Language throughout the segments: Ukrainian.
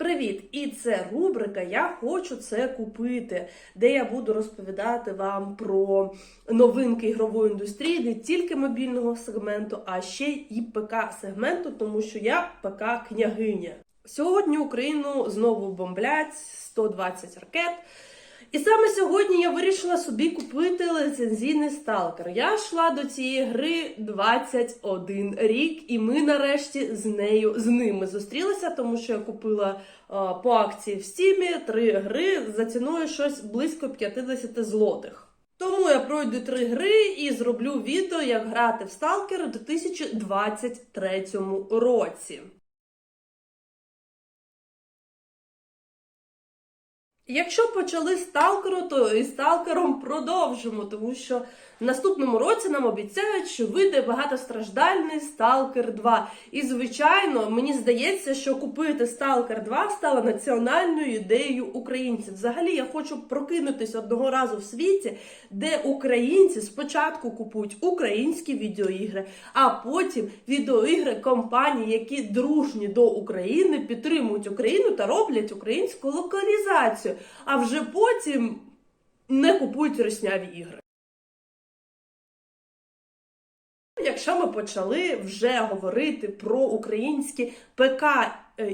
Привіт! І це рубрика Я хочу це купити, де я буду розповідати вам про новинки ігрової індустрії, не тільки мобільного сегменту, а ще й ПК-сегменту, тому що я ПК-княгиня. Сьогодні Україну знову бомблять 120 ракет. І саме сьогодні я вирішила собі купити ліцензійний сталкер. Я йшла до цієї гри 21 рік, і ми нарешті з нею з ними зустрілися, тому що я купила а, по акції в стімі три гри за ціною щось близько 50 злотих. Тому я пройду три гри і зроблю відео, як грати в сталкер у 2023 році. Якщо почали сталкеру, то і сталкером продовжимо, тому що в наступному році нам обіцяють, що вийде багатостраждальний Сталкер 2. І, звичайно, мені здається, що купити Сталкер 2 стало національною ідеєю українців. Взагалі, я хочу прокинутися одного разу в світі, де українці спочатку купують українські відеоігри, а потім відеоігри компаній, які дружні до України, підтримують Україну та роблять українську локалізацію а вже потім не купують росняві ігри. Якщо ми почали вже говорити про українські ПК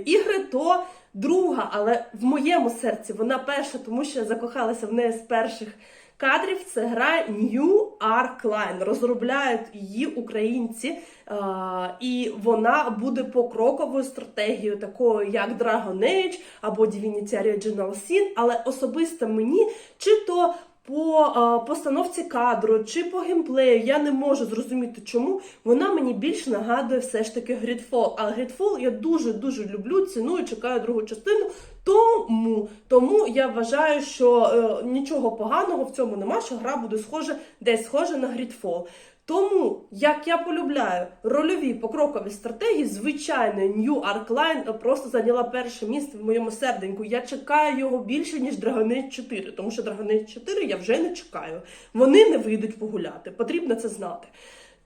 ігри, то друга, але в моєму серці вона перша, тому що я закохалася в неї з перших кадрів. Це гра New Ark Line. Розробляють її українці, і вона буде покроковою стратегією, такою як Dragon Age або Divinity Original Sin, але особисто мені чи то по постановці кадру чи по геймплею я не можу зрозуміти, чому вона мені більш нагадує все ж таки Грідфол. А Грідфол я дуже дуже люблю, ціную, чекаю другу частину. Тому тому я вважаю, що е, нічого поганого в цьому нема, що гра буде схожа десь схожа на Gridfall. Тому, як я полюбляю рольові покрокові стратегії, звичайно, New Ark Line просто зайняла перше місце в моєму серденьку. Я чекаю його більше, ніж Dragon Age 4, тому що Dragon Age 4 я вже не чекаю. Вони не вийдуть погуляти. Потрібно це знати.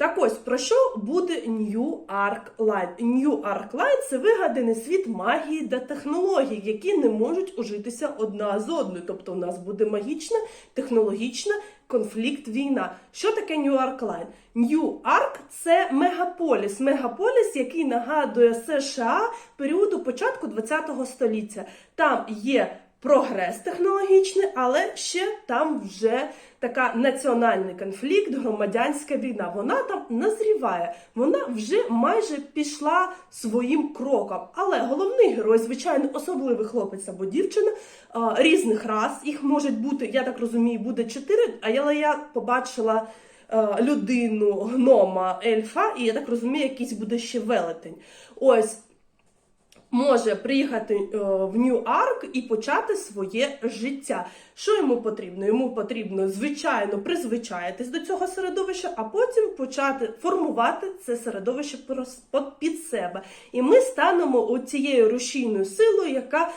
Так ось про що буде New Ark Line? New Ark Line – це вигаданий світ магії та технологій, які не можуть ужитися одна з одною. Тобто, у нас буде магічна, технологічна конфлікт, війна. Що таке? New Ark – це мегаполіс. Мегаполіс, який нагадує США періоду початку ХХ століття. Там є прогрес технологічний, але ще там вже така національний конфлікт, громадянська війна. Вона там назріває, вона вже майже пішла своїм кроком. Але головний герой, звичайно, особливий хлопець або дівчина різних рас. Їх можуть бути, я так розумію, буде чотири. Але я побачила. Людину, гнома, ельфа, і я так розумію, якийсь буде ще велетень. Ось може приїхати е, в Нью-Арк і почати своє життя. Що йому потрібно? Йому потрібно, звичайно, призвичаїтись до цього середовища, а потім почати формувати це середовище під себе. І ми станемо цією рушійною силою, яка.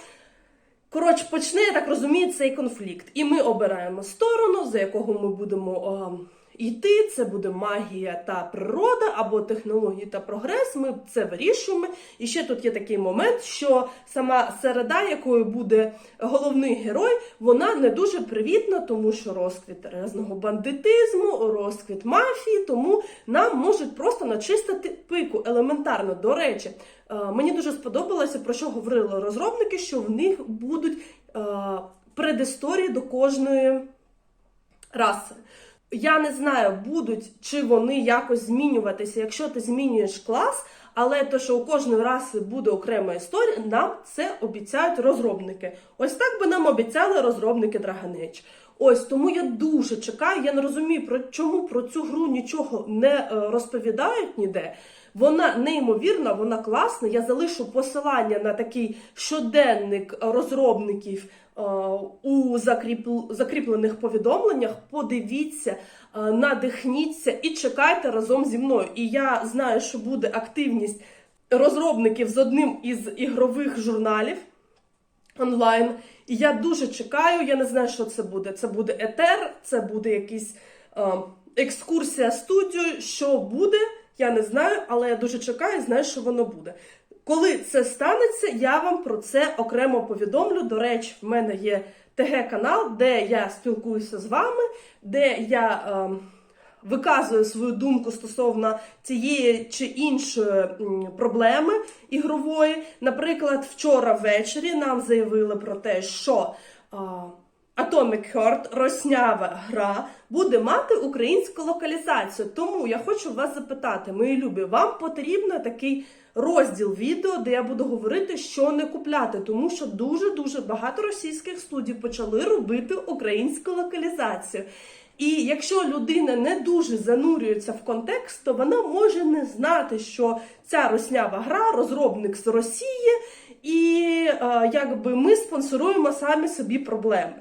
Коротше, почне, я так розумію, цей конфлікт. І ми обираємо сторону, за якого ми будемо. О, йти, це буде магія та природа, або технології та прогрес. Ми це вирішуємо. І ще тут є такий момент, що сама середа, якою буде головний герой, вона не дуже привітна, тому що розквіт різного бандитизму, розквіт мафії, тому нам можуть просто начистити пику елементарно. До речі, е, мені дуже сподобалося, про що говорили розробники, що в них будуть е, предісторії до кожної раси. Я не знаю, будуть чи вони якось змінюватися, якщо ти змінюєш клас, але то, що у кожної раси буде окрема історія, нам це обіцяють розробники. Ось так би нам обіцяли розробники Dragon Age. Ось тому я дуже чекаю. Я не розумію, про чому про цю гру нічого не е, розповідають ніде. Вона неймовірна, вона класна. Я залишу посилання на такий щоденник розробників у закріплених повідомленнях. Подивіться, е, надихніться і чекайте разом зі мною. І я знаю, що буде активність розробників з одним із ігрових журналів онлайн. І я дуже чекаю, я не знаю, що це буде. Це буде етер, це буде якийсь е, екскурсія студію. Що буде, я не знаю, але я дуже чекаю знаю, що воно буде. Коли це станеться, я вам про це окремо повідомлю. До речі, в мене є ТГ-канал, де я спілкуюся з вами, де я ем, виказую свою думку стосовно цієї чи іншої проблеми ігрової. Наприклад, вчора ввечері нам заявили про те, що а, Atomic Heart, роснява гра, буде мати українську локалізацію. Тому я хочу вас запитати, мої любі, вам потрібен такий розділ відео, де я буду говорити, що не купляти, тому що дуже дуже багато російських студій почали робити українську локалізацію. І якщо людина не дуже занурюється в контекст, то вона може не знати, що ця роснява гра розробник з Росії, і е, якби ми спонсоруємо самі собі проблеми.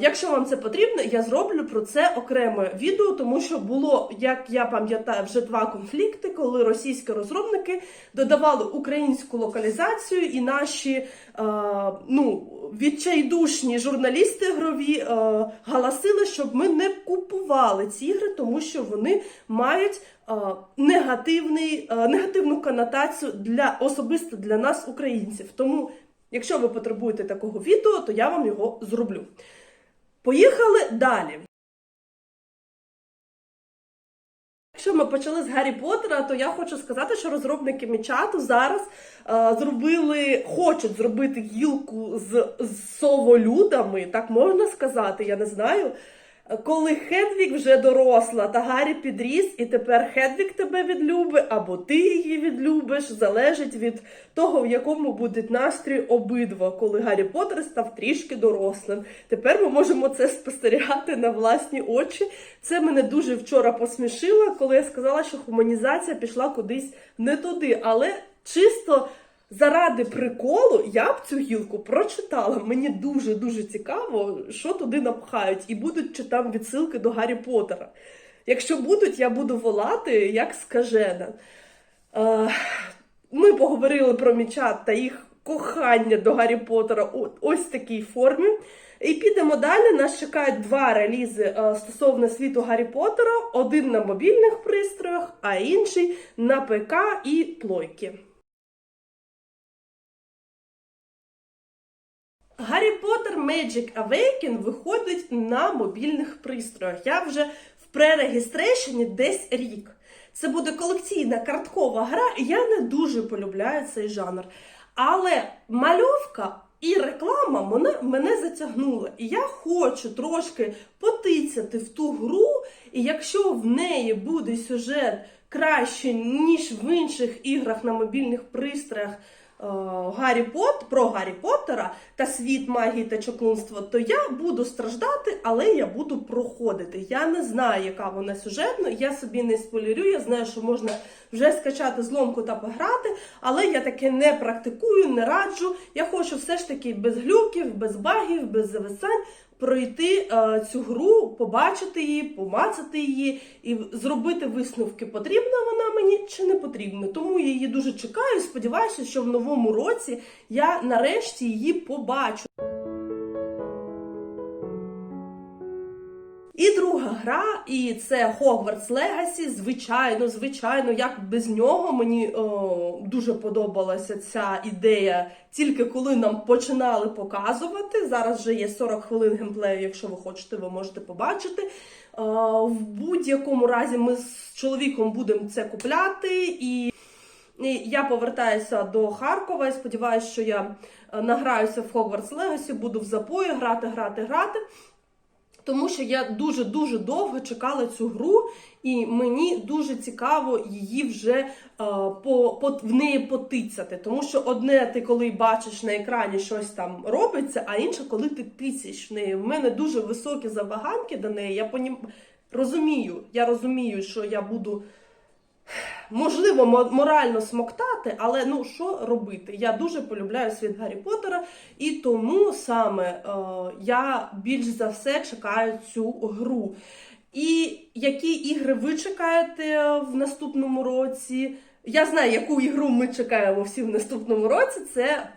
Якщо вам це потрібно, я зроблю про це окреме відео, тому що було, як я пам'ятаю, вже два конфлікти, коли російські розробники додавали українську локалізацію, і наші ну, відчайдушні журналісти ігрові галасили, щоб ми не купували ці ігри, тому що вони мають негативний, негативну конотацію для особисто для нас, українців. Тому, якщо ви потребуєте такого відео, то я вам його зроблю. Поїхали далі. Якщо ми почали з Гаррі Поттера, то я хочу сказати, що розробники Мічату зараз е, зробили, хочуть зробити гілку з, з соволюдами, так можна сказати, я не знаю. Коли Хедвік вже доросла, та Гаррі підріс, і тепер Хедвік тебе відлюбить, або ти її відлюбиш, залежить від того, в якому буде настрій обидва, коли Гаррі Поттер став трішки дорослим. Тепер ми можемо це спостерігати на власні очі. Це мене дуже вчора посмішило, коли я сказала, що гуманізація пішла кудись не туди, але чисто. Заради приколу я б цю гілку прочитала. Мені дуже дуже цікаво, що туди напхають, і будуть чи там відсилки до Гаррі Поттера. Якщо будуть, я буду волати як скажена. Ми поговорили про мічат та їх кохання до Гаррі Поттера у ось такій формі. І підемо далі. Нас чекають два релізи е, стосовно світу Гаррі Поттера: один на мобільних пристроях, а інший на ПК і плойки. Гаррі Поттер Magic Awaken виходить на мобільних пристроях. Я вже в пререгістрейшені десь рік. Це буде колекційна карткова гра, і я не дуже полюбляю цей жанр. Але мальовка і реклама мене, мене затягнула. І я хочу трошки потицяти в ту гру, і якщо в неї буде сюжет краще, ніж в інших іграх на мобільних пристроях. Е, Гаррі Пот про Гаррі Поттера та світ магії та чаклунства, то я буду страждати, але я буду проходити. Я не знаю, яка вона сюжетна, я собі не спойлерю, я знаю, що можна вже скачати зломку та пограти, але я таке не практикую, не раджу. Я хочу все ж таки без глюків, без багів, без зависань пройти е, цю гру, побачити її, помацати її і зробити висновки, потрібна вона мені чи не потрібна. Тому я її дуже чекаю. Сподіваюся, що в новому році я нарешті її побачу. І друга гра, і це Hogwarts Legacy. Звичайно, звичайно, як без нього мені о, дуже подобалася ця ідея, тільки коли нам починали показувати. Зараз вже є 40 хвилин геймплею, якщо ви хочете, ви можете побачити. О, в будь-якому разі ми з чоловіком будемо це купляти і. І я повертаюся до Харкова і сподіваюся, що я е, награюся в Hogwarts Legacy, буду в запої грати, грати, грати. Тому що я дуже-дуже довго чекала цю гру, і мені дуже цікаво її вже е, по, по, в неї потицяти. Тому що одне ти коли бачиш на екрані щось там робиться, а інше, коли ти тицяєш в неї. В мене дуже високі забаганки до неї. Я понім... розумію, я розумію, що я буду. Можливо, морально смоктати, але ну що робити? Я дуже полюбляю світ Гаррі Поттера, і тому саме е, я більш за все чекаю цю гру. І які ігри ви чекаєте в наступному році? Я знаю, яку ігру ми чекаємо всі в наступному році. Це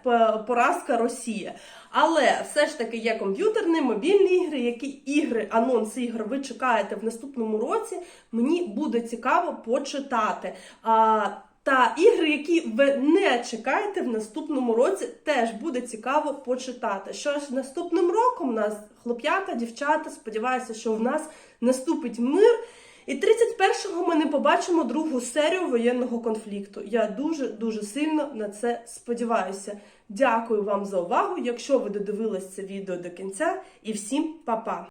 поразка Росія. Але все ж таки є комп'ютерні, мобільні ігри, які ігри, анонси ігор ви чекаєте в наступному році. Мені буде цікаво почитати. А, Та ігри, які ви не чекаєте в наступному році, теж буде цікаво почитати. Що ж наступним роком у нас хлоп'ята, дівчата, сподіваюся, що в нас наступить мир. І 31-го ми не побачимо другу серію воєнного конфлікту. Я дуже дуже сильно на це сподіваюся. Дякую вам за увагу. Якщо ви додивились це відео до кінця, і всім па-па!